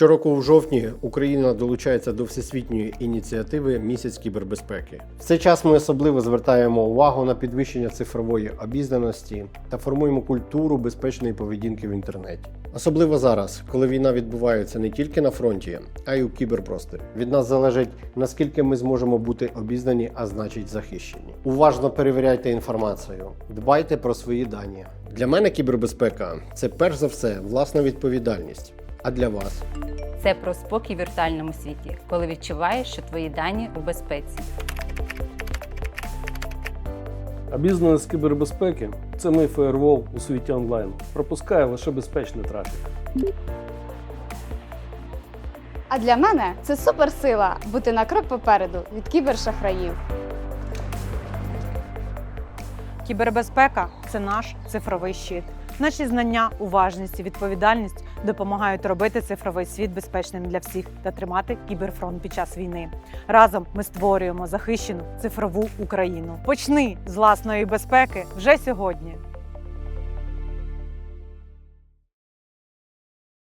Щороку у жовтні Україна долучається до всесвітньої ініціативи Місяць кібербезпеки. В цей час ми особливо звертаємо увагу на підвищення цифрової обізнаності та формуємо культуру безпечної поведінки в інтернеті. Особливо зараз, коли війна відбувається не тільки на фронті, а й у кіберпросторі. Від нас залежить наскільки ми зможемо бути обізнані, а значить захищені. Уважно перевіряйте інформацію, дбайте про свої дані. Для мене кібербезпека це перш за все власна відповідальність. А для вас Це про спокій в віртуальному світі, коли відчуваєш, що твої дані у безпеці. Обізнаність з кібербезпеки це мій фаєрвол у світі онлайн. Пропускає лише безпечний трафік. А для мене це суперсила бути на крок попереду від кібершахраїв. Кібербезпека це наш цифровий щит. Наші знання, уважність і відповідальність допомагають робити цифровий світ безпечним для всіх та тримати кіберфронт під час війни. Разом ми створюємо захищену цифрову Україну. Почни з власної безпеки вже сьогодні.